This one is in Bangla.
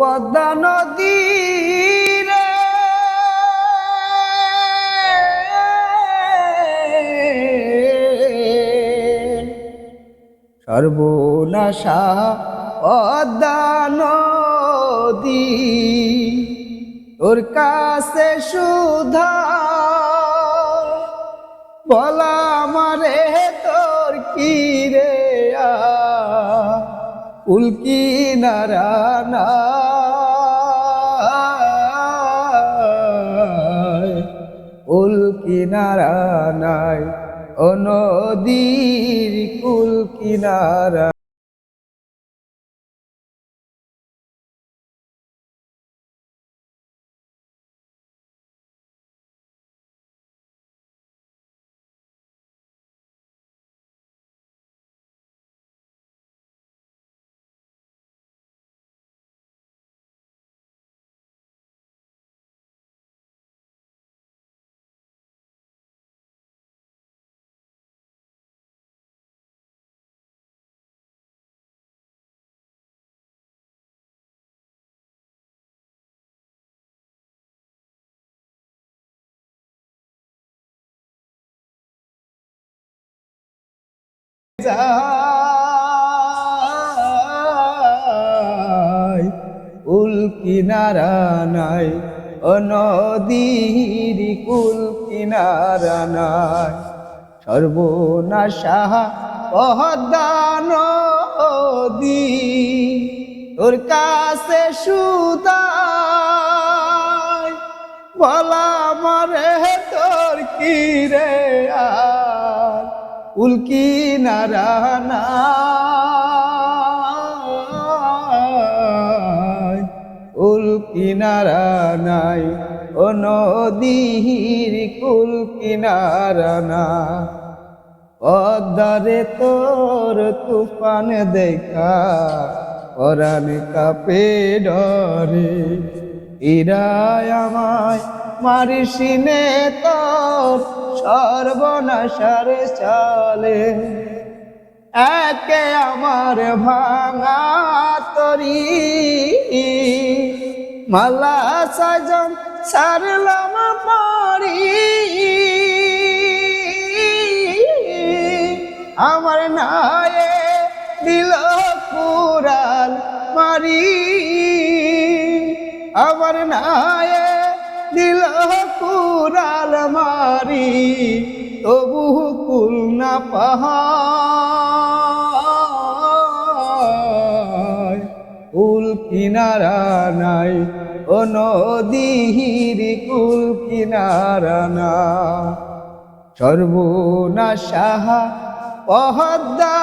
পদ্মা নদী রে। সর্বনাশা পদ্মা নদী, তোর কাছে সুধা। বলা মারে তোর কি রে উল্কি নারানা কিনারা নাই ও নদীর কুল কিনারা যায়। কুল কিনারা নাই, ও নদীর কুল কিনারা সর্বনাশা পহদা নদী, তোর কাছে সুদায়। বলা মরে উল্কি নারানা উল্কি নারানাই ও নদীর কুল কিনারানা। পদ্মারে তোর তুফান দেখা, পরাণ কাপে ডরে। ইরায় আমায় মারিসিনে তো সর্বনাশার চলে। একে আমার ভাঙা তরি। মালা সাজন সারলাম আমার নায়ে দিল কুরাল মারি, তবু কুল না পাহাড় কুল কিনারা নাই, ও নদীর কুল কিনারা না সর্বনাশা পহদ্দা